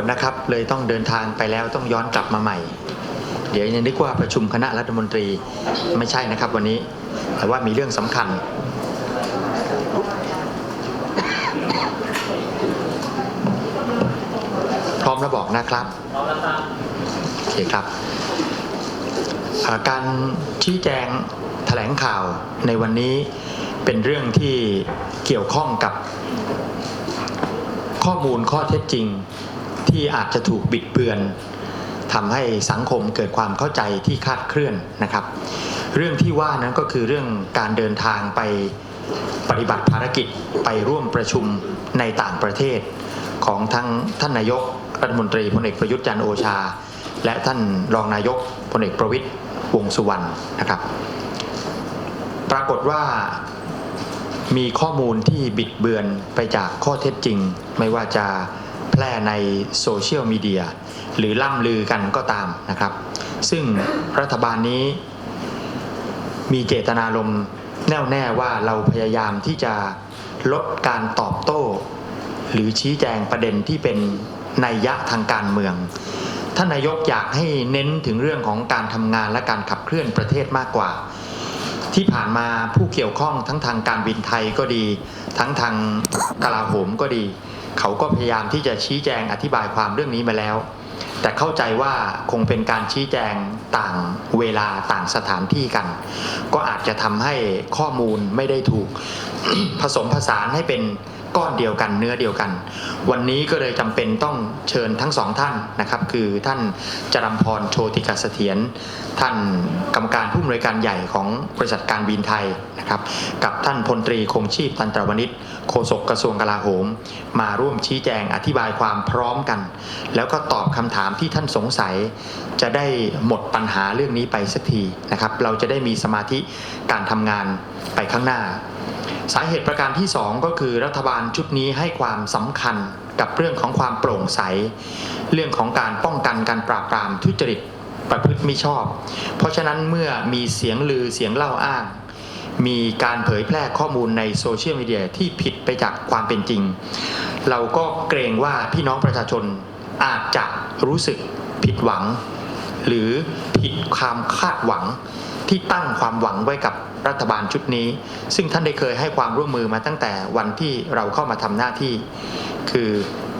วนนะครับ เลยต้องเดินทางไปแล้วต้องย้อนกลับมาใหม่ เดี๋ยวยังนึกว่าประชุมคณะรัฐมนตรีไม่ใช่นะครับวันนี้ แต่ว่ามีเรื่องสำคัญ พร้อมแล้วบอกนะครับโอเคครับอ่าการชี้แจงแถลงข่าวในวันนี้เป็นเรื่องที่เกี่ยวข้องกับข้อมูลข้อเท็จจริง ที่อาจจะถูกบิดเบือนทำให้สังคมเกิดความเข้าใจที่คลาดเคลื่อนนะครับ เรื่องที่ว่านั้นก็คือเรื่องการเดินทางไปปฏิบัติภารกิจไปร่วมประชุมในต่างประเทศ ของทั้งท่านนายกรัฐมนตรีพลเอกประยุทธ์จันโอชา และท่านรองนายกพลเอกประวิตยวงสุวรรณนะครับ ปรากฏว่ามีข้อมูลที่บิดเบือนไปจากข้อเท็จจริง ไม่ว่าจะ ร่ในโซเชียลมีเดียหรือล่ำลือกันก็ตามนะครับ ซึ่งรัฐบาลนี้มีเจตนารมณ์แน่วแน่ว่าเราพยายามที่จะลดการตอบโต้ หรือชี้แจงประเด็นที่เป็นนัยยะทางการเมือง ท่านนายกอยากให้เน้นถึงเรื่องของการทำงานและการขับเคลื่อนประเทศมากกว่า ที่ผ่านมาผู้เกี่ยวข้องทั้งทางการบินไทยก็ดี ทั้งทางกลาโหมก็ดี เขาก็พยายามที่จะชี้แจงอธิบายความเรื่องนี้มาแล้ว แต่เข้าใจว่าคงเป็นการชี้แจงต่างเวลาต่างสถานที่กัน ก็อาจจะทำให้ข้อมูลไม่ได้ถูก ผสมผสานให้เป็นก้อนเดียวกันเนื้อเดียวกัน วันนี้ก็เลยจำเป็นต้องเชิญทั้งสองท่านนะครับ คือท่านจรัมพรโชติกาเสถียรท่านกรรมการผู้อำนวยการใหญ่ของบริษัทการบินไทย นะครับ กับท่านพลตรีคงชีพตันตรวณิชโฆษกกระทรวงกลาโหม มาร่วมชี้แจงอธิบายความพร้อมกัน แล้วก็ตอบคำถามที่ท่านสงสัย จะได้หมดปัญหาเรื่องนี้ไปสักทีนะครับ เราจะได้มีสมาธิการทำงานไปข้างหน้า สาเหตุประการที่ 2 ก็คือรัฐบาลชุดนี้ให้ความสำคัญกับเรื่องของความโปร่งใส เรื่องของการป้องกันการปราบปรามทุจริตประพฤติมิชอบ เพราะฉะนั้นเมื่อมีเสียงลือเสียงเล่าอ้าง มีการเผยแพร่ข้อมูลในโซเชียลมีเดียที่ผิดไปจากความเป็นจริง เราก็เกรงว่าพี่น้องประชาชนอาจจะรู้สึกผิดหวัง หรือผิดความคาดหวังที่ตั้งความหวังไว้กับรัฐบาลชุดนี้ ซึ่งท่านได้เคยให้ความร่วมมือมาตั้งแต่วันที่เราเข้ามาทำหน้าที่ คือ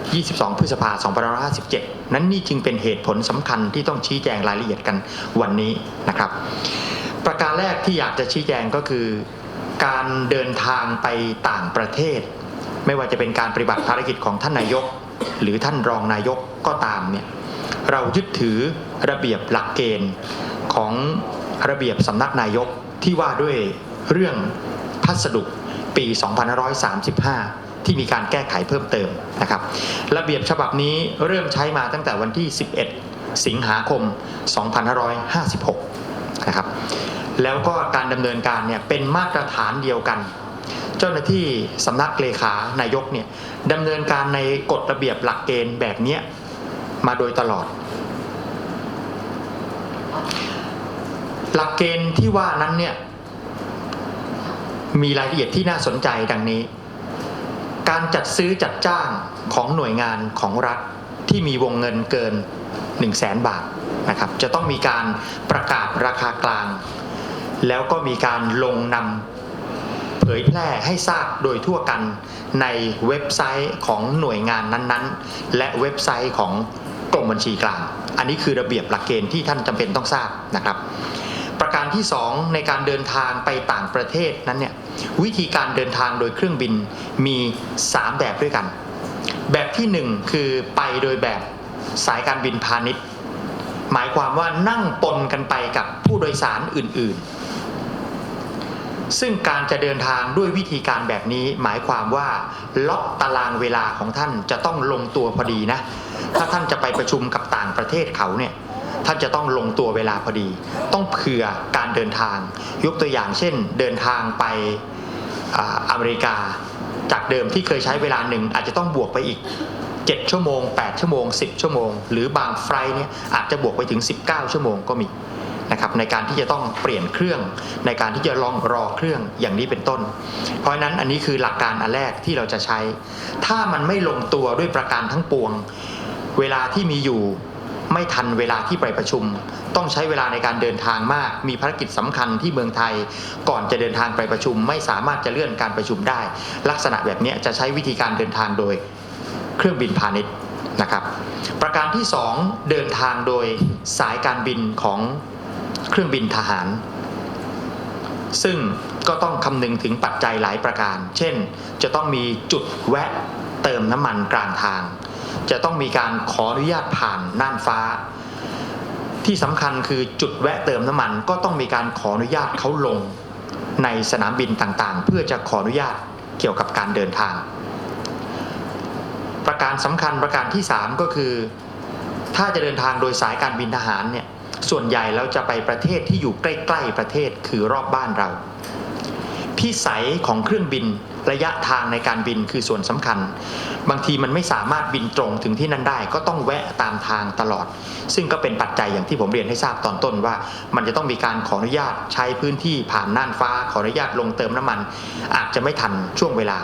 22 พฤษภาคม 2557 นั้นนี่จึงเป็นเหตุผลสำคัญที่ต้องชี้แจงรายละเอียดกันวันนี้นะครับ ประการแรกที่อยากจะชี้แจงก็คือ การเดินทางไปต่างประเทศ ไม่ว่าจะเป็นการปฏิบัติภารกิจของท่านนายก หรือท่านรองนายกก็ตามเนี่ยเรายึดถือระเบียบหลักเกณฑ์ของระเบียบสำนักนายกที่ว่าด้วยเรื่องพัสดุปี 2535 ที่มีการแก้ไขเพิ่มเติมนะครับ ระเบียบฉบับนี้เริ่มใช้มาตั้งแต่วันที่ 11 สิงหาคม 2556 นะครับ แล้วก็การดำเนินการเนี่ยเป็นมาตรฐานเดียวกัน เจ้าหน้าที่สำนักเลขานายกเนี่ยดำเนินการในกฎระเบียบหลักเกณฑ์แบบเนี้ยมาโดยตลอด หลักเกณฑ์ที่ว่านั้นเนี่ยมีรายละเอียดที่น่าสนใจดังนี้ การจัดซื้อจัดจ้างของหน่วยงานของรัฐที่มีวงเงินเกิน 1 0 0 0 0แสนบาทนะครับ จะต้องมีการประกาศราคากลาง แล้วก็มีการลงนำเผยแพร่ให้ทราบโดยทั่วกันในเว็บไซต์ของหน่วยงานนั้นๆ และเว็บไซต์ของกรมบัญชีกลาง อันนี้คือระเบียบหลักเกณฑ์ที่ท่านจำเป็นต้องทราบนะครับ ประการที่ 2 ในการเดินทางไปต่างประเทศนั้นเนี่ยวิธีการเดินทางโดยเครื่องบินมี 3 แบบด้วยกัน แบบที่ 1 คือไปโดยแบบสายการบินพาณิชย์ หมายความว่านั่งปนกันไปกับผู้โดยสารอื่นๆ ซึ่งการจะเดินทางด้วยวิธีการแบบนี้หมายความว่าล็อกตารางเวลาของท่านจะต้องลงตัวพอดีนะ ถ้าท่านจะไปประชุมกับต่างประเทศเขาเนี่ยท่านจะต้องลงตัวเวลาพอดี ต้องเผื่อการเดินทาง ยกตัวอย่างเช่น เดินทางไปอ่าอเมริกา จากเดิมที่เคยใช้เวลาหนึ่งอาจจะต้องบวกไปอีก 7 ชั่วโมง 8 ชั่วโมง 10 ชั่วโมง หรือบางไฟล์เนี่ยอาจจะบวกไปถึง 19 ชั่วโมงก็มี นะครับในการที่จะต้องเปลี่ยนเครื่องในการที่จะลองรอเครื่องอย่างนี้เป็นต้น เพราะฉะนั้นอันนี้คือหลักการอันแรกที่เราจะใช้ ถ้ามันไม่ลงตัวด้วยประการทั้งปวง เวลาที่มีอยู่ไม่ทันเวลาที่ไปประชุม ต้องใช้เวลาในการเดินทางมาก มีภารกิจสำคัญที่เมืองไทย ก่อนจะเดินทางไปประชุม ไม่สามารถจะเลื่อนการประชุมได้ ลักษณะแบบนี้จะใช้วิธีการเดินทางโดยเครื่องบินพาณิชย์นะครับ ประการที่ 2 เดินทางโดยสายการบินของ เครื่องบินทหาร ซึ่งก็ต้องคำนึงถึงปัจจัยหลายประการ เช่น จะต้องมีจุดแวะเติมน้ำมันกลางทาง จะต้องมีการขออนุญาตผ่านน่านฟ้า ที่สำคัญคือจุดแวะเติมน้ำมัน ก็ต้องมีการขออนุญาตเขาลง ในสนามบินต่างๆ เพื่อจะขออนุญาตเกี่ยวกับการเดินทาง ประการสำคัญประการที่ 3 ก็คือ ถ้าจะเดินทางโดยสายการบินทหารเนี่ย ส่วนใหญ่เราจะไปประเทศที่อยู่ใกล้ๆประเทศคือรอบบ้านเรา พิสัยของเครื่องบินระยะทางในการบินคือส่วนสำคัญ บางทีมันไม่สามารถบินตรงถึงที่นั่นได้ ก็ต้องแวะตามทางตลอด ซึ่งก็เป็นปัจจัยอย่างที่ผมเรียนให้ทราบตอนต้นว่า มันจะต้องมีการขออนุญาตใช้พื้นที่ผ่านน่านฟ้าขออนุญาตลงเติมน้ำมัน อาจจะไม่ทันช่วงเวลา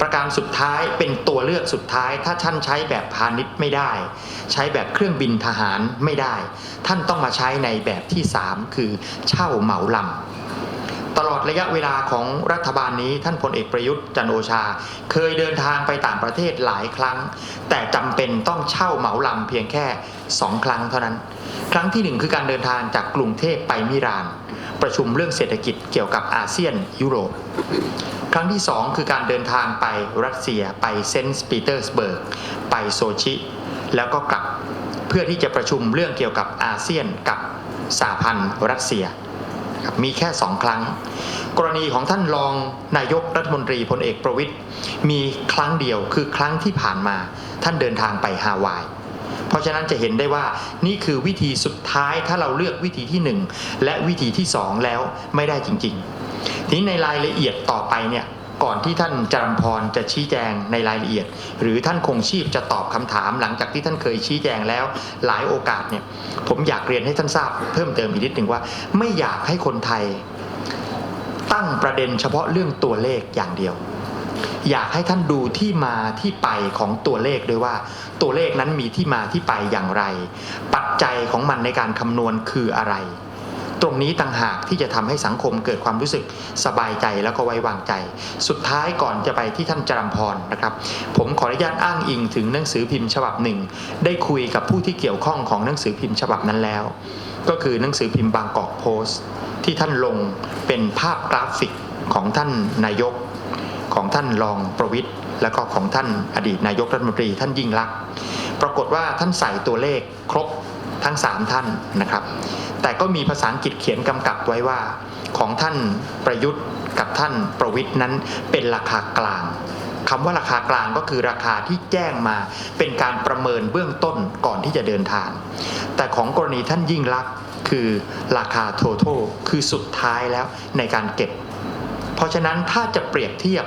ประการสุดท้ายเป็นตัวเลือกสุดท้าย ถ้าท่านใช้แบบพาณิชย์ไม่ได้ ใช้แบบเครื่องบินทหารไม่ได้ ท่านต้องมาใช้ในแบบที่ 3 คือเช่าเหมาลำตลอดระยะเวลาของรัฐบาลนี้ท่านพลเอกประยุทธ์จันโอชา เคยเดินทางไปต่างประเทศหลายครั้ง แต่จำเป็นต้องเช่าเหมาลำเพียงแค่ 2 ครั้งเท่านั้น ครั้งที่หนึ่งคือการเดินทางจากกรุงเทพไปมิราน ประชุมเรื่องเศรษฐกิจเกี่ยวกับอาเซียนยุโรป ครั้งที่ 2 คือการเดินทางไปรัสเซียไปเซนต์ปีเตอร์สเบิร์ก ไปโซชิ แล้วก็กลับเพื่อที่จะประชุมเรื่องเกี่ยวกับอาเซียนกับสหพันธ์รัสเซีย มีแค่สองครั้ง กรณีของท่านรองนายกรัฐมนตรีพลเอกประวิทย์มีครั้งเดียวคือครั้งที่ผ่านมาท่านเดินทางไปฮาวายเพราะฉะนั้นจะเห็นได้ว่านี่คือวิธีสุดท้ายถ้าเราเลือกวิธีที่หนึ่งและวิธีที่สองแล้วไม่ได้จริง ๆ ทีนี้ในรายละเอียดต่อไปเนี่ยก่อนที่ท่านจรัมพรจะชี้แจงในรายละเอียด หรือท่านคงชีพจะตอบคำถามหลังจากที่ท่านเคยชี้แจงแล้วหลายโอกาสเนี่ยผมอยากเรียนให้ท่านทราบเพิ่มเติมอีกนิดหนึ่งว่า ไม่อยากให้คนไทย ตั้งประเด็นเฉพาะเรื่องตัวเลขอย่างเดียว อยากให้ท่านดูที่มาที่ไปของตัวเลขด้วยว่า ตัวเลขนั้นมีที่มาที่ไปอย่างไร ปัจจัยของมันในการคำนวณคืออะไร ตรงนี้ต่างหากที่จะทำให้สังคมเกิดความรู้สึกสบายใจแล้วก็ไว้วางใจ สุดท้ายก่อนจะไปที่ท่านจรัมพรนะครับ ผมขออนุญาตอ้างอิงถึงหนังสือพิมพ์ฉบับหนึ่ง ได้คุยกับผู้ที่เกี่ยวข้องของหนังสือพิมพ์ฉบับนั้นแล้ว ก็คือหนังสือพิมพ์บางกอกโพสต์ ที่ท่านลงเป็นภาพกราฟิกของท่านนายก ของท่านรองประวิทย์และก็ของท่านอดีตนายกรัฐมนตรีท่านยิ่งลักษณ์ปรากฏว่าท่านใส่ตัวเลขครบ ทั้ง 3 ท่านนะครับ แต่ก็มีภาษาอังกฤษเขียนกำกับไว้ว่าของท่านประยุทธ์กับท่านประวิทย์นั้นเป็นราคากลางคำว่าราคากลางก็คือราคาที่แจ้งมาเป็นการประเมินเบื้องต้นก่อนที่จะเดินทาง แต่ของกรณีท่านยิ่งลักษณ์คือราคา total คือสุดท้ายแล้วในการเก็บ เพราะฉะนั้นถ้าจะเปรียบเทียบ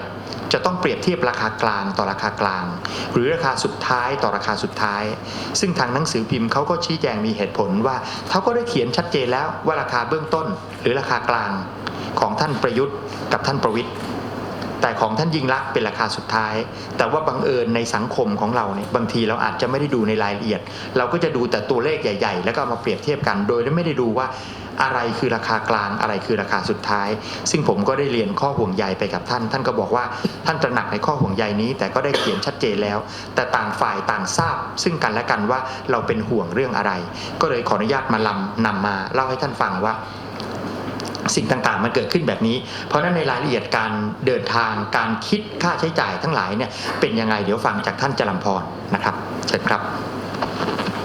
จะต้องเปรียบเทียบราคากลางต่อราคากลาง หรือราคาสุดท้ายต่อราคาสุดท้าย ซึ่งทางหนังสือพิมพ์เขาก็ชี้แจงมีเหตุผลว่าเขาก็ได้เขียนชัดเจนแล้วว่าราคาเบื้องต้น หรือราคากลางของท่านประยุทธ์กับท่านประวิทย์แต่ของท่านยิ่งลักษณ์เป็นราคาสุดท้าย แต่ว่าบังเอิญในสังคมของเราเนี่ยบางทีเราอาจจะไม่ได้ดูในรายละเอียด เราก็จะดูแต่ตัวเลขใหญ่ ๆ แล้วก็มาเปรียบเทียบกัน โดยไม่ได้ดูว่า อะไรคือราคากลางอะไรคือราคาสุดท้าย ซึ่งผมก็ได้เรียนข้อห่วงใยไปกับท่าน ท่านก็บอกว่าท่านตระหนักในข้อห่วงใยนี้ แต่ก็ได้เขียนชัดเจนแล้ว แต่ต่างฝ่ายต่างทราบ ซึ่งกันและกันว่าเราเป็นห่วงเรื่องอะไร ก็เลยขออนุญาตมาลำนำมาเล่าให้ท่านฟังว่าสิ่งต่างๆ มันเกิดขึ้นแบบนี้ เพราะนั้นในรายละเอียดการเดินทางการคิดค่าใช้จ่ายทั้งหลายเนี่ยเป็นยังไงเดี๋ยวฟังจากท่านจรัมพรนะครับ เชิญครับ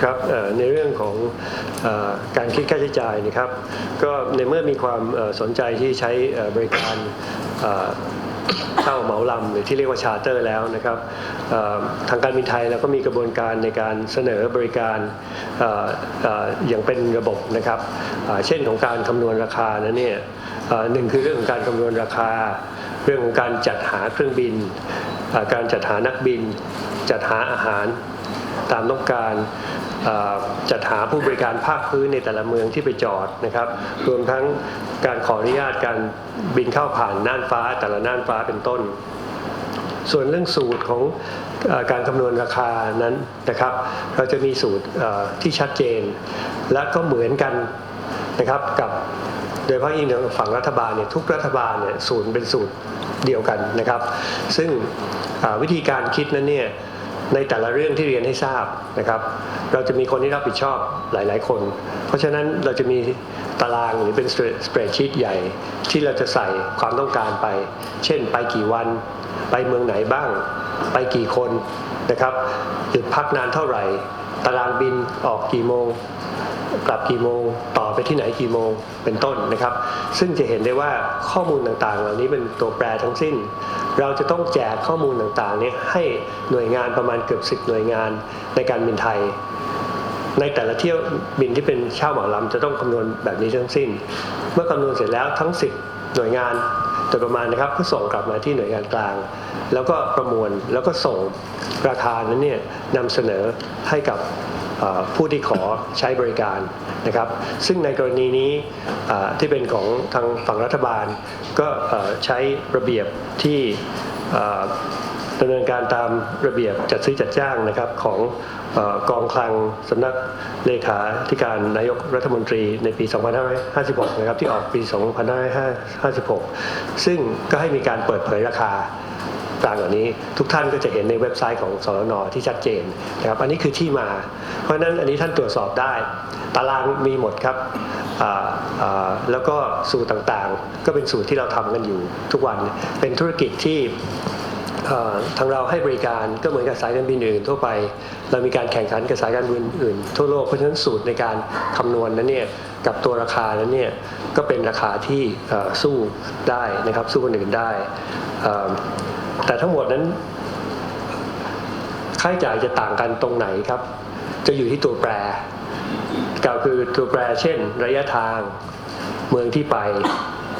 ครับในเรื่องของอการคิดค่าใช้จ่ายนะครับ ก็ในเมื่อมีความสนใจที่ใช้บริการเช่าเหมาลำหรือที่เรียกว่าชาร์เตอร์แล้วนะครับทางการบินไทยเราก็มีกระบวนการในการเสนอบริการอออย่างเป็นระบบนะครับ เช่นของการคำนวณราคานั้นเนี่ยหนึ่งคือเรื่องของการคำนวณราคา เรื่องของการจัดหาเครื่องบิน การจัดหานักบิน จัดหาอาหารตามต้องการ จัดหาผู้บริการภาคพื้นในแต่ละเมืองที่ไปจอดนะครับ รวมทั้งการขออนุญาตการบินเข้าผ่านน่านฟ้าแต่ละน่านฟ้าเป็นต้น ส่วนเรื่องสูตรของอการคำนวณราคานั้นนะครับ เราจะมีสูตรที่ชัดเจน และก็เหมือนกันนะครับกับโดยเฉพาะยิ่งฝั่งรัฐบาลเนี่ยทุกรัฐบาลเนี่ยสูตรเป็นสูตรเดียวกันนะครับ ซึ่งวิธีการคิดนั้นเนี่ย ในแต่ละเรื่องที่เรียนให้ทราบนะครับ เราจะมีคนที่รับผิดชอบหลาย ๆ คน เพราะฉะนั้นเราจะมีตารางหรือเป็นสเปรดชีตใหญ่ที่เราจะใส่ความต้องการไป เช่นไปกี่วัน ไปเมืองไหนบ้าง ไปกี่คนนะครับหยุดพักนานเท่าไหร่ ตารางบินออกกี่โมง กลับกี่โมงต ไปที่ไหนกี่โมงเป็นต้นนะครับ ซึ่งจะเห็นได้ว่าข้อมูลต่างๆ เหล่านี้เป็นตัวแปรทั้งสิ้น เราจะต้องแจกข้อมูลต่างๆนี้ให้หน่วยงานประมาณเกือบสิบหน่วยงานในการบินไทยในแต่ละเที่ยวบินที่เป็นเช่าเหมาลำจะต้องคำนวณแบบนี้ทั้งสิ้น เมื่อคำนวณเสร็จแล้วทั้ง 10 หน่วยงานโดยประมาณนะครับก็ส่งกลับมาที่หน่วยงานกลาง แล้วก็ประมวลแล้วก็ส่งราคานั้นเนี่ยนำเสนอให้กับ ผู้ที่ขอใช้บริการนะครับ ซึ่งในกรณีนี้ที่เป็นของทางฝั่งรัฐบาล ก็ใช้ระเบียบที่ดำเนินการตามระเบียบจัดซื้อจัดจ้างนะครับของอกองคลังสำนักเลขาธิการนายกรัฐมนตรีในปี 2556 นะครับที่ออกปี 2556 ซึ่งก็ให้มีการเปิดเผยราคาต่างเหล่านี้ทุกท่านก็จะเห็นในเว็บไซต์ของสรนที่ชัดเจนนะครับอันนี้คือที่มา ราะนั้นอันนี้ท่านตรวจสอบได้ ตารางมีหมดครับแล้วก็สูตรต่างๆ ก็เป็นสูตรที่เราทำกันอยู่ทุกวันเป็นธุรกิจที่ทางเราให้บริการก็เหมือนกับสายการบินอื่นทั่วไป เรามีการแข่งขันกับสายการบินอื่น ทั่วโลกเพราะฉะนั้นสูตรในการคำนวณนั้นเนี่ยกับตัวราคานั้นเนี่ยก็เป็นราคาที่สู้ได้นะครับสู้คนอื่นได้ แต่ทั้งหมดนั้นค่าใช้จ่ายจะต่างกันตรงไหนครับ จะอยู่ที่ตัวแปรก็คือตัวแปรเช่น ระยะทางเมืองที่ไป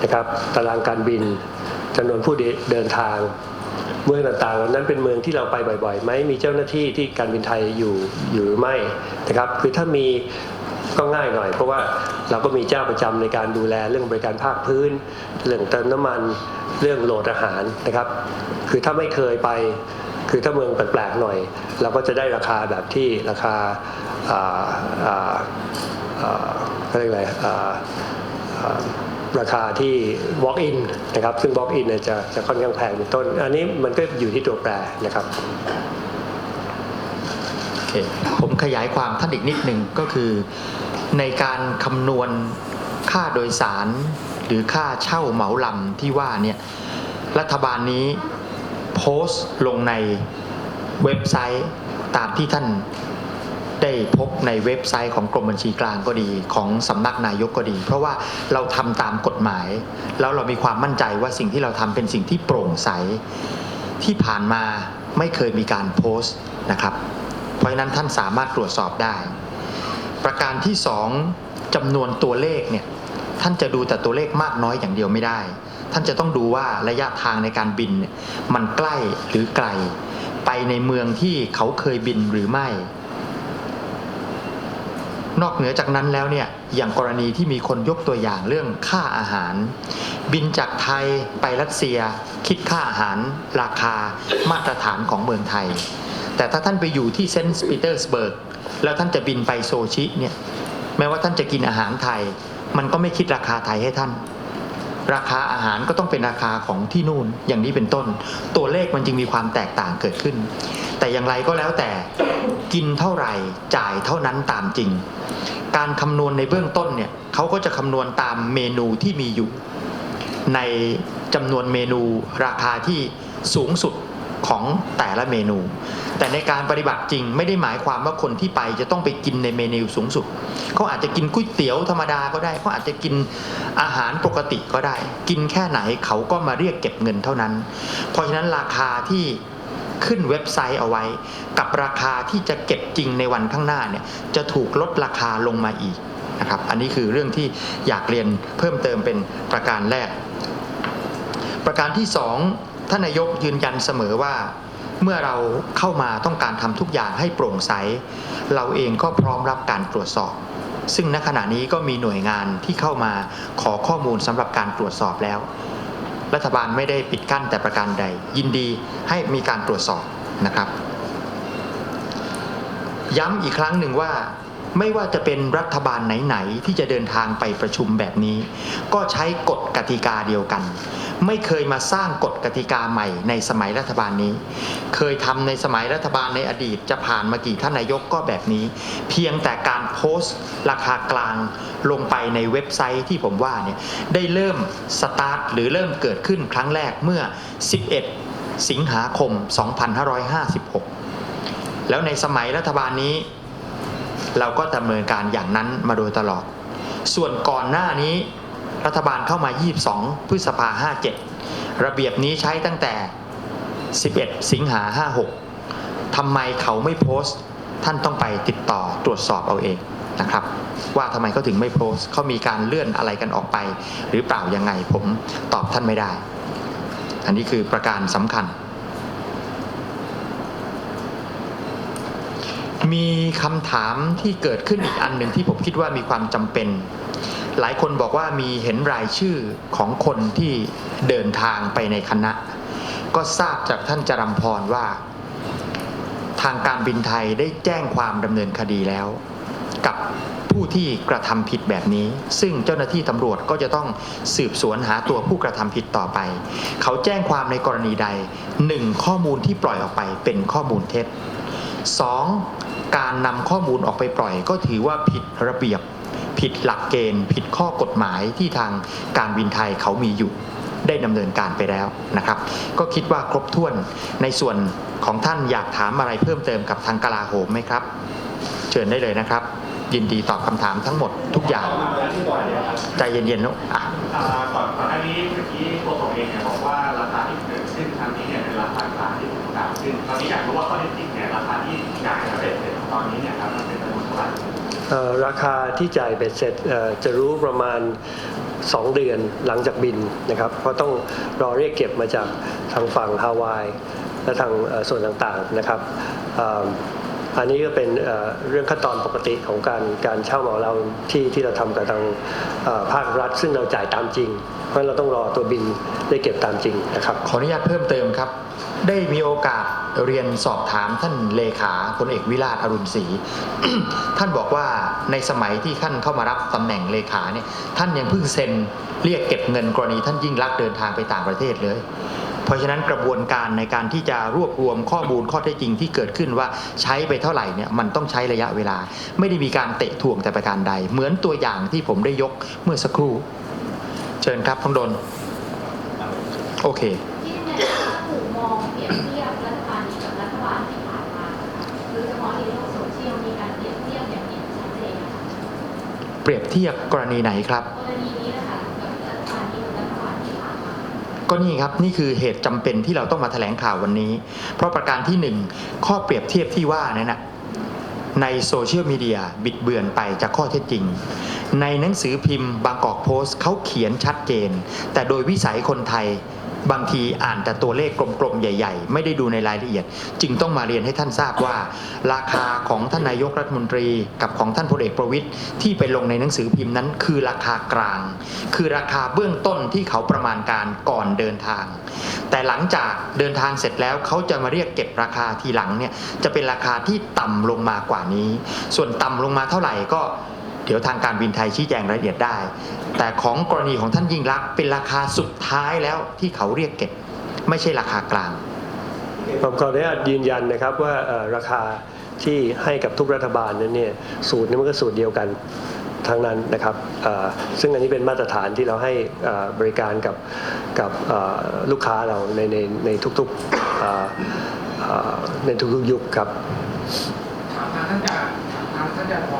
นะครับ ตารางการบินจำนวนผู้เดินทาง เมืองต่างๆเหล่านั้นเป็นเมืองที่เราไปบ่อยๆไหมมีเจ้าหน้าที่ที่การบินไทยอยู่อยู่หรือไม่นะครับ คือถ้ามีก็ง่ายหน่อย เพราะว่าเราก็มีเจ้าประจำในการดูแลเรื่องบริการภาคพื้น เรื่องเติมน้ำมันเรื่องโหลดอาหารนะครับ คือถ้าไม่เคยไป คือถ้าเมืองแปลกๆหน่อย เราก็จะได้ราคาแบบที่ราคาอ่าอ่าอ่าเขาเรียกอะไรราคาที่ walk in นะครับ ซึ่ง walk in เนี่ยจะจะค่อนข้างแพงเป็นต้น อันนี้มันก็อยู่ที่ตัวแปรนะครับผมขยายความท่านอีกนิดหนึ่งก็คือ ในการคำนวณค่าโดยสาร หรือค่าเช่าเหมาลำที่ว่าเนี่ยรัฐบาลนี้ โพสต์ลงในเว็บไซต์ตามที่ท่านได้พบในเว็บไซต์ของกรมบัญชีกลางก็ดีของสำนักนายกก็ดี เพราะว่าเราทำตามกฎหมาย แล้วเรามีความมั่นใจว่าสิ่งที่เราทำเป็นสิ่งที่โปร่งใสที่ผ่านมาไม่เคยมีการโพสต์นะครับ เพราะฉะนั้นท่านสามารถตรวจสอบได้ ประการที่สองจำนวนตัวเลขเนี่ยท่านจะดูแต่ตัวเลขมากน้อยอย่างเดียวไม่ได้ ท่านจะต้องดูว่าระยะทางในการบินมันใกล้หรือไกล ไปในเมืองที่เขาเคยบินหรือไม่ นอกเหนือจากนั้นแล้วเนี่ยอย่างกรณีที่มีคนยกตัวอย่างเรื่องค่าอาหาร บินจากไทยไปรัสเซีย คิดค่าอาหารราคามาตรฐานของเมืองไทย แต่ถ้าท่านไปอยู่ที่เซนต์ปีเตอร์สเบิร์กแล้วท่านจะบินไปโซชิเนี่ยแม้ว่าท่านจะกินอาหารไทย มันก็ไม่คิดราคาไทยให้ท่าน ราคาอาหารก็ต้องเป็นราคาของที่นู่นอย่างนี้เป็นต้น ตัวเลขมันจึงมีความแตกต่างเกิดขึ้น แต่อย่างไรก็แล้วแต่กินเท่าไหร่จ่ายเท่านั้นตามจริง การคำนวณในเบื้องต้นเนี่ยเขาก็จะคำนวณตามเมนูที่มีอยู่ ในจำนวนเมนูราคาที่สูงสุด ของแต่ละเมนู แต่ในการปฏิบัติจริงไม่ได้หมายความว่าคนที่ไปจะต้องไปกินในเมนูสูงสุดเขาอาจจะกินก๋วยเตี๋ยวธรรมดาก็ได้เขาอาจจะกินอาหารปกติก็ได้ กินแค่ไหนเขาก็มาเรียกเก็บเงินเท่านั้น เพราะฉะนั้นราคาที่ขึ้นเว็บไซต์เอาไว้ กับราคาที่จะเก็บจริงในวันข้างหน้าเนี่ยจะถูกลดราคาลงมาอีกนะครับอันนี้คือเรื่องที่อยากเรียนเพิ่มเติมเป็นประการแรก ประการที่สอง ท่านนายกยืนยันเสมอว่า เมื่อเราเข้ามาต้องการทำทุกอย่างให้โปร่งใส เราเองก็พร้อมรับการตรวจสอบ ซึ่งณขณะนี้ก็มีหน่วยงานที่เข้ามาขอข้อมูลสำหรับการตรวจสอบแล้ว รัฐบาลไม่ได้ปิดกั้นแต่ประการใด ยินดีให้มีการตรวจสอบนะครับ ย้ำอีกครั้งหนึ่งว่า ไม่ว่าจะเป็นรัฐบาลไหนๆที่จะเดินทางไปประชุมแบบนี้ ก็ใช้กฎกติกาเดียวกัน ไม่เคยมาสร้างกฎกติกาใหม่ในสมัยรัฐบาลนี้ เคยทำในสมัยรัฐบาลในอดีตจะผ่านมากี่ท่านนายกก็แบบนี้ เพียงแต่การโพสต์ราคากลางลงไปในเว็บไซต์ที่ผมว่าเนี่ยได้เริ่มสตาร์ทหรือเริ่มเกิดขึ้นครั้งแรกเมื่อ 11 สิงหาคม 2556 แล้วในสมัยรัฐบาลนี้ เราก็ดำเนินการอย่างนั้นมาโดยตลอด ส่วนก่อนหน้านี้ รัฐบาลเข้ามา 22 พฤษภา 57 ระเบียบนี้ใช้ตั้งแต่ 11 สิงหา 56 ทำไมเขาไม่โพสต์ ท่านต้องไปติดต่อตรวจสอบเอาเองนะครับ ว่าทำไมเขาถึงไม่โพสต์เขามีการเลื่อนอะไรกันออกไป หรือเปล่ายังไงผมตอบท่านไม่ได้ อันนี้คือประการสำคัญ มีคำถามที่เกิดขึ้นอีกอันหนึ่งที่ผมคิดว่ามีความจำเป็น หลายคนบอกว่ามีเห็นรายชื่อของคนที่เดินทางไปในคณะ ก็ทราบจากท่านจรัมพรว่า ทางการบินไทยได้แจ้งความดำเนินคดีแล้ว กับผู้ที่กระทำผิดแบบนี้ ซึ่งเจ้าหน้าที่ตำรวจก็จะต้องสืบสวนหาตัวผู้กระทำผิดต่อไป เขาแจ้งความในกรณีใดหนึ่งข้อมูลที่ปล่อยออกไปเป็นข้อมูลเท็จ 2. การนำข้อมูลออกไปปล่อย ก็ถือว่าผิดระเบียบ ผิดหลักเกณฑ์ ผิดข้อกฎหมายที่ทางการบินไทยเขามีอยู่ ได้ดำเนินการไปแล้วนะครับ ก็คิดว่าครบถ้วนในส่วนของท่านอยากถามอะไรเพิ่มเติมกับทางกลาโหมไหมครับ เชิญได้เลยนะครับ ยินดีตอบคำถามทั้งหมดทุกอย่างใจเย็นๆนะอะอ่าก่อนก่อนหน้านี้เมื่อกี้โฆษกเองเนี่ยบอกว่าราคาที่เกิดขึ้นครั้งนี้เนี่ยเป็นราคากลางที่ถูกกล่าวขึ้นตอนนี้อยากรู้ว่าข้อเท็จจริง ตอนนี้เนี่ยครับมันเป็นจำนวนเท่าไหร่เอ่อราคาที่จ่ายเบ็ดเสร็จเอ่อจะรู้ประมาณ 2 เดือนหลังจากบินนะครับเพราะต้องรอเรียกเก็บมาจากทางฝั่งฮาวาย และทางเอ่อส่วนต่างๆนะครับเอ่ออันนี้ก็เป็นเอ่อเรื่องขั้นตอนปกติของการการเช่าเหมาเราที่ที่เราทำกับทางเอ่อภาครัฐ ซึ่งเราจ่ายตามจริง เพราะฉะนั้นเราต้องรอตัวบินได้เก็บตามจริงนะครับขออนุญาตเพิ่มเติมครับ ได้มีโอกาสเรียนสอบถามท่านเลขาพลเอกวิราชอรุณศรี ท่านบอกว่าในสมัยที่ท่านเข้ามารับตำแหน่งเลขาเนี่ยท่านยังเพิ่งเซ็นเรียกเก็บเงินกรณีท่านยิ่งรักเดินทางไปต่างประเทศเลย เพราะฉะนั้นกระบวนการในการที่จะรวบรวมข้อมูลข้อเท็จจริงที่เกิดขึ้นว่าใช้ไปเท่าไหร่เนี่ยมันต้องใช้ระยะเวลา ไม่ได้มีการเตะถ่วงแต่ประการใด เหมือนตัวอย่างที่ผมได้ยกเมื่อสักครู่ เชิญครับทั้งดนโอเค เนี่ยถ้าถูกมองเปรียบเทียบรัฐบาลนี้กับรัฐบาลที่ผ่านมาโดยเฉพาะในโลกโซเชียลมีการเปรียบเทียบอย่างเห็นชัดเจนนะคะเปรียบเทียบกรณีไหนครับ กรณีนี้นะคะกับรัฐบาลนี้กับรัฐบาลที่ผ่านมาก็นี่ครับนี่คือเหตุจำเป็นที่เราต้องมาแถลงข่าววันนี้ เพราะประการที่หนึ่งข้อเปรียบเทียบที่ว่านั้นนะในโซเชียลมีเดียบิดเบือนไปจากข้อเท็จจริง ในหนังสือพิมพ์บางกอกโพสต์เขาเขียนชัดเจน แต่โดยวิสัยคนไทย บางทีอ่านแต่ตัวเลขกลมๆ ใหญ่ ๆ ไม่ได้ดูในรายละเอียด จึงต้องมาเรียนให้ท่านทราบว่า ราคาของท่านนายกรัฐมนตรี กับของท่านพลเอกประวิตยที่ไปลงในหนังสือพิมพ์นั้น คือราคากลาง คือราคาเบื้องต้นที่เขาประมาณการก่อนเดินทาง แต่หลังจากเดินทางเสร็จแล้วเขาจะมาเรียกเก็บราคาทีหลังเนี่ยจะเป็นราคาที่ต่ำลงมากว่านี้ ส่วนต่ำลงมาเท่าไหร่ก็ เดี๋ยวทางการบินไทยชี้แจงรายละเอียดได้ แต่ของกรณีของท่านยิ่งรักเป็นราคาสุดท้ายแล้วที่เขาเรียกเก็บ ไม่ใช่ราคากลาง ผมขออนุญาตยืนยันนะครับว่าราคาที่ให้กับทุกรัฐบาลนั้นเนี่ยสูตรนี้มันก็สูตรเดียวกันทั้งนั้นนะครับซึ่งอันนี้เป็นมาตรฐานที่เราให้บริการกับกับลูกค้าเราในในในทุกๆในทุกๆยุคครับถามทางท่านจารย์ถามทางท่านจารย์พอค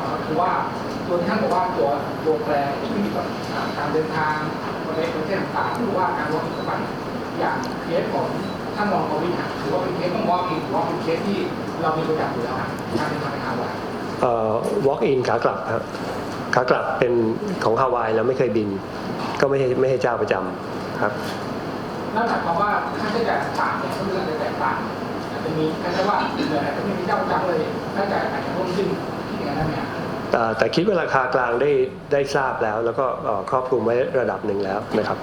รับคือว่า ตัวที่ท่านบอกว่าตัวตัวแปรที่มีกับอ่าการเดินทางประเทศประเทศต่างๆหรือว่าการวอล์กอินสปันอย่างเคสของท่านรองประวิตรถือว่าเป็นเคสของวอล์กอินหรือว่าเป็นเคสที่เรามีตัวอย่างอยู่แล้วครับการเดินทางไปฮาวายเอ่อ walk in ขากลับครับขากลับเป็นของฮาวายแล้วไม่เคยบิน ก็ไม่ใช่ไม่ใช่เจ้าประจำครับนั่นหมายความว่าค่าใช้จ่ายต่างๆเนี่ยก็คืออาจจะแตกต่างอาจจะมีอาจจะว่าเหลืออาจจะไม่มีเจ้าประจำเลยค่าใช้จ่ายอาจจะเพิ่มขึ้นที่อย่างนั้นได้ไหมครับเอ่อ แต่คิดว่าราคากลางได้ได้ทราบแล้ว แล้วก็เอ่อครอบคลุมไว้ระดับหนึ่งแล้วนะครับ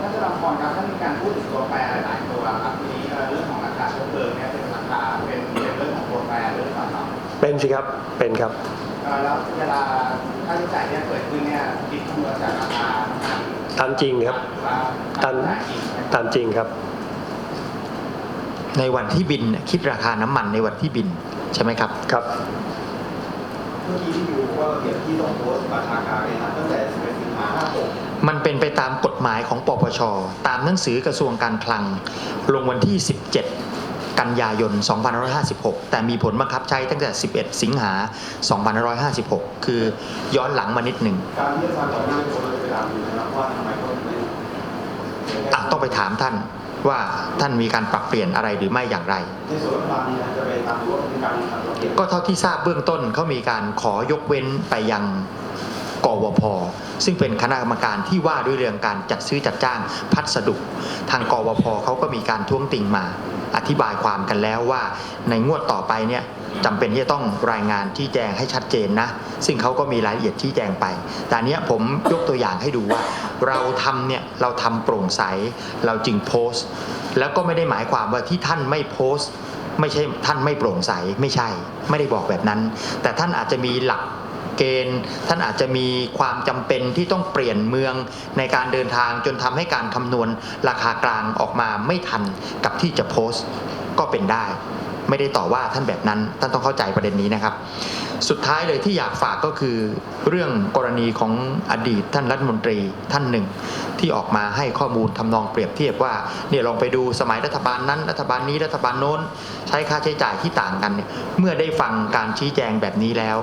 ท่านจรัมพรครับท่านมีการพูดถึงตัวแปรหลายๆตัวครับทีนี้เอ่อเรื่องของราคาเชื้อเพลิงเนี่ยเป็นราคาเป็นเป็นเรื่องของตัวแปรเลยเป็นสิครับเป็นครับเอ่อแล้วเวลาค่าใช้จ่ายเนี่ยเกิดขึ้นเนี่ยคิดคำนวณจากราคาน้ำมันตามจริงครับหรือว่าตามจ่ายจริงไหมตามจริงครับ ในวันที่บินเนี่ยคิดราคาน้ำมันในวันที่บินใช่ไหมครับครับเมื่อกี้ที่ดูว่าระเบียบที่ต้องโพสต์ราคากลางเนี่ยนะตั้งแต่11สิงหา56มันเป็นไปตามกฎหมายของปปช ตามหนังสือกระทรวงการคลัง ลงวันที่ 17 กันยายน 2556 แต่มีผลบังคับใช้ตั้งแต่ 11 สิงหา 2556 คือย้อนหลังมานิดหนึ่งการที่จะฟังก่อนหน้านี้ผมเราจะไปถามอยู่นะครับว่าทำไมเขาถึงไม่อะต้องไปถามท่าน ว่าท่านมีการปรับเปลี่ยนอะไรหรือไม่อย่างไรในส่วนรัฐบาลเนี่จะไปตามดูว่ามีการทำระเบียบก็เท่าที่ทราบเบื้องต้นเขามีการขอยกเว้นไปยังกวพ ซึ่งเป็นคณะกรรมการที่ว่าด้วยเรื่องการจัดซื้อจัดจ้างพัสดุ ทางกวพเขาก็มีการท้วงติงมา อธิบายความกันแล้วว่า ในงวดต่อไปเนี่ยจำเป็นที่จะต้องรายงานที่แจงให้ชัดเจนนะ ซึ่งเขาก็มีรายละเอียดที่แจงไป แต่อันเนี้ยผมยกตัวอย่างให้ดูว่า เราทำเนี่ยเราทำโปร่งใส เราจึงโพสต์ แล้วก็ไม่ได้หมายความว่าที่ท่านไม่โพสต์ ไม่ใช่ท่านไม่โปร่งใสไม่ใช่ ไม่ได้บอกแบบนั้น แต่ท่านอาจจะมีหลัก เกณฑ์ ท่านอาจจะมีความจำเป็นที่ต้องเปลี่ยนเมืองในการเดินทางจนทำให้การคำนวณราคากลางออกมาไม่ทันกับที่จะโพสต์ก็เป็นได้ ไม่ได้ต่อว่าท่านแบบนั้นท่านต้องเข้าใจประเด็นนี้นะครับ สุดท้ายเลยที่อยากฝากก็คือ เรื่องกรณีของอดีตท่านรัฐมนตรีท่านหนึ่ง ที่ออกมาให้ข้อมูลทำนองเปรียบเทียบว่าเนี่ยลองไปดูสมัยรัฐบาลนั้น รัฐบาลนี้รัฐบาลโน้น ใช้ค่าใช้จ่ายที่ต่างกันเนี่ยเมื่อได้ฟังการชี้แจงแบบนี้แล้ว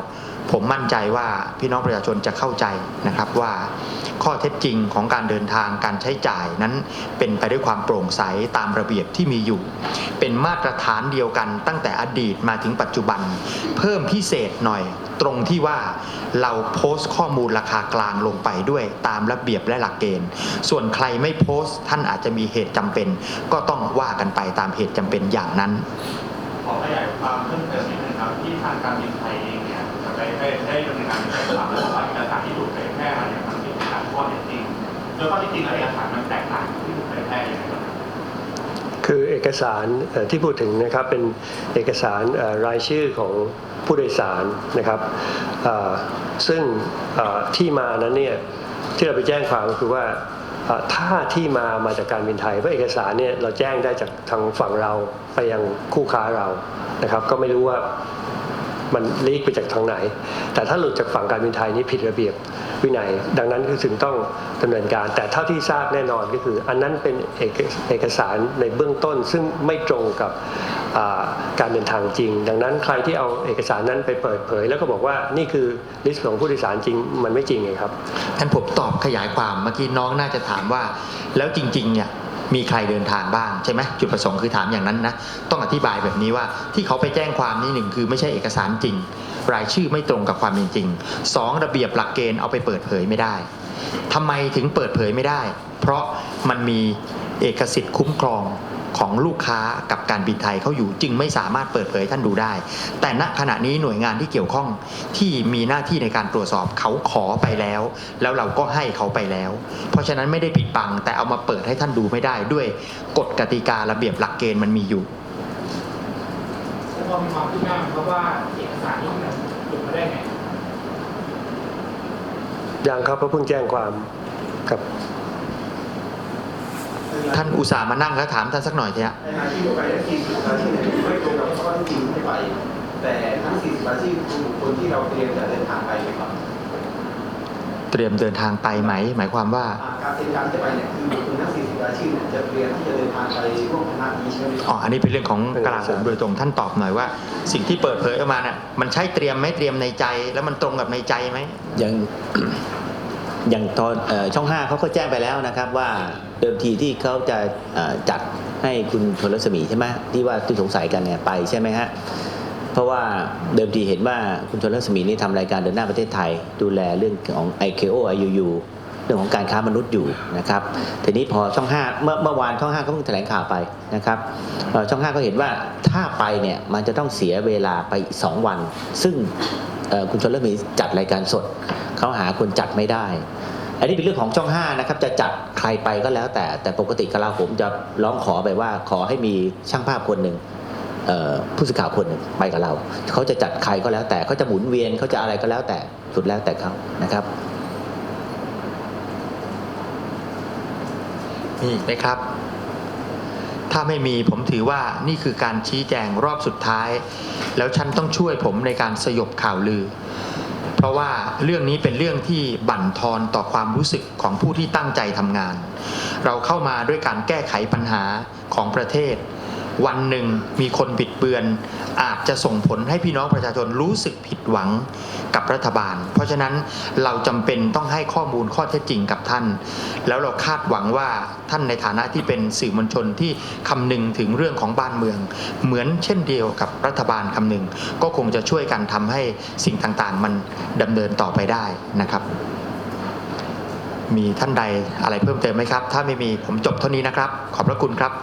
ผมมั่นใจว่าพี่น้องประชาชนจะเข้าใจนะครับว่าข้อเท็จจริงของการเดินทางการใช้จ่ายนั้นเป็นไปด้วยความโปร่งใสตามระเบียบที่มีอยู่ เป็นมาตรฐานเดียวกันตั้งแต่อดีตมาถึงปัจจุบัน เพิ่มพิเศษหน่อยตรงที่ว่าเราโพสต์ข้อมูลราคากลางลงไปด้วยตามระเบียบและหลักเกณฑ์ ส่วนใครไม่โพสต์ท่านอาจจะมีเหตุจำเป็น ก็ต้องว่ากันไปตามเหตุจำเป็นอย่างนั้น ขอขยายความเพิ่มเติมนิดนึงครับที่ทางการบินไทยเองเนี่ย ได้ได้ดำเนินการในการตามและบอกว่าเอกสารที่ถูกเผยแพร่มาเนี่ยมันเป็นการข้อเท็จจริงโดยข้อเท็จจริงแล้วเอกสารมันแตกต่างที่ถูกเผยแพร่ยังไงบ้างคือเอกสารที่พูดถึงนะครับเป็นเอกสารรายชื่อของผู้โดยสารนะครับซึ่งที่มานั้นเนี่ยที่เราไปแจ้งความก็คือว่าถ้าที่มามาจากการบินไทยเพราะเอกสารเนี่ยเราแจ้งได้จากทางฝั่งเราไปยังคู่ค้าเรานะครับ ก็ไม่รู้ว่า มันลีกไปจากทางไหน แต่ถ้าหลุดจากฝั่งการบินไทยนี่ผิดระเบียบวินัย ดังนั้นคือถึงต้องดำเนินการ แต่เท่าที่ทราบแน่นอนก็คือ อันนั้นเป็นเอกเอกสารในเบื้องต้น ซึ่งไม่ตรงกับการเดินทางจริง ดังนั้นใครที่เอาเอกสารนั้นไปเปิดเผย แล้วก็บอกว่านี่คือลิสต์ของผู้โดยสารจริงมันไม่จริงไงครับท่านผมตอบขยายความเมื่อกี้น้องน่าจะถามว่า แล้วจริงๆเนี่ย มีใครเดินทางบ้างใช่ไหมจุดประสงค์คือถามอย่างนั้นนะต้องอธิบายแบบนี้ว่าที่เขาไปแจ้งความนี่หนึ่งคือไม่ใช่เอกสารจริง รายชื่อไม่ตรงกับความเป็นจริงสองระเบียบหลักเกณฑ์เอาไปเปิดเผยไม่ได้ทำไมถึงเปิดเผยไม่ได้ เพราะมันมีเอกสิทธิ์คุ้มครอง ของลูกค้ากับการบินไทยเขาอยู่จึงไม่สามารถเปิดเผยท่านดูได้ แต่ณขณะนี้หน่วยงานที่เกี่ยวข้องที่มีหน้าที่ในการตรวจสอบเขาขอไปแล้ว แล้วเราก็ให้เขาไปแล้ว เพราะฉะนั้นไม่ได้ปิดบัง แต่เอามาเปิดให้ท่านดูไม่ได้ด้วยกฎกติการะเบียบหลักเกณฑ์มันมีอยู่แล้วพอมีความคืบหน้าเพราะว่าเอกสารนี้มันหลุดมาได้ไงยังครับเพราะเพิ่งแจ้งความกับ ท่านอุตส่าห์มานั่งแล้วถามท่านสักหน่อยเถอะในรายชื่อไปและ40รายชื่อเนี่ยไม่ตรงกับข้อที่จริงไม่ไปแต่ทั้ง40รายชื่อคือบุคคลที่เราเตรียมจะเดินทางไปไหมครับเตรียมเดินทางไปไหม หมายความว่าอ่าการเตรียมการจะไปเนี่ยคือบุคคลทั้ง40รายชื่อเนี่ยจะเตรียมที่จะเดินทางไปร่วมคณะนี้ใช่ไหมคอ๋รัอบอันนี้เป็นเรื่องของกลาโหมโดยตรงท่านตอบหน่อยว่า สิ่งที่เปิดเผยออกมาเนี่ยมันใช่เตรียมไหมเตรียมในใจ แล้วมันตรงกับในใจไหมอย่างอย่างตอนเอ่อช่องห้าเขาก็แจ้งไปแล้วนะครับว่า เดิมทีที่เขาจะจัดให้คุณชนรัศมีใช่ไหมที่ว่าที่สงสัยกันเนี่ยไปใช่ไหมฮะเพราะว่าเดิมทีเห็นว่าคุณชนรัศมีนี่ทำรายการเดินหน้าประเทศไทย ดูแลเรื่องของ IKO IUU เรื่องของการค้ามนุษย์อยู่นะครับทีนี้พอช่องห้าเมื่อเมื่อวานช่องห้าก็เพิ่งแถลงข่าวไปนะครับช่องห้าก็เห็นว่าถ้าไปเนี่ยมันจะต้องเสียเวลาไปสองวัน ซึ่งคุณชนรัศมีจัดรายการสดเขาหาคนจัดไม่ได้ อันนี้เป็นเรื่องของช่อง5นะครับจะจัดใครไปก็แล้วแต่แต่ปกติกลาโหมจะร้องขอไปว่าขอให้มีช่างภาพคนหนึ่งผู้สื่อข่าวคนหนึ่งไปกับเรา เขาจะจัดใครก็แล้วแต่เขาจะหมุนเวียนเขาจะอะไรก็แล้วแต่สุดแล้วแต่เขานะครับมีอีกไหมครับ ถ้าไม่มีผมถือว่านี่คือการชี้แจงรอบสุดท้าย แล้วฉันต้องช่วยผมในการสยบข่าวลือ เพราะว่าเรื่องนี้เป็นเรื่องที่บั่นทอนต่อความรู้สึกของผู้ที่ตั้งใจทำงาน เราเข้ามาด้วยการแก้ไขปัญหาของประเทศ วันหนึ่งมีคนบิดเบือน อาจจะส่งผลให้พี่น้องประชาชนรู้สึกผิดหวังกับรัฐบาล เพราะฉะนั้นเราจำเป็นต้องให้ข้อมูลข้อเท็จจริงกับท่าน แล้วเราคาดหวังว่าท่านในฐานะที่เป็นสื่อมวลชนที่คำนึงถึงเรื่องของบ้านเมือง เหมือนเช่นเดียวกับรัฐบาลคำนึง ก็คงจะช่วยกันทำให้สิ่งต่างๆ มันดำเนินต่อไปได้นะครับมีท่านใดอะไรเพิ่มเติมไหมครับ ถ้าไม่มีผมจบเท่านี้นะครับ ขอบพระคุณครับ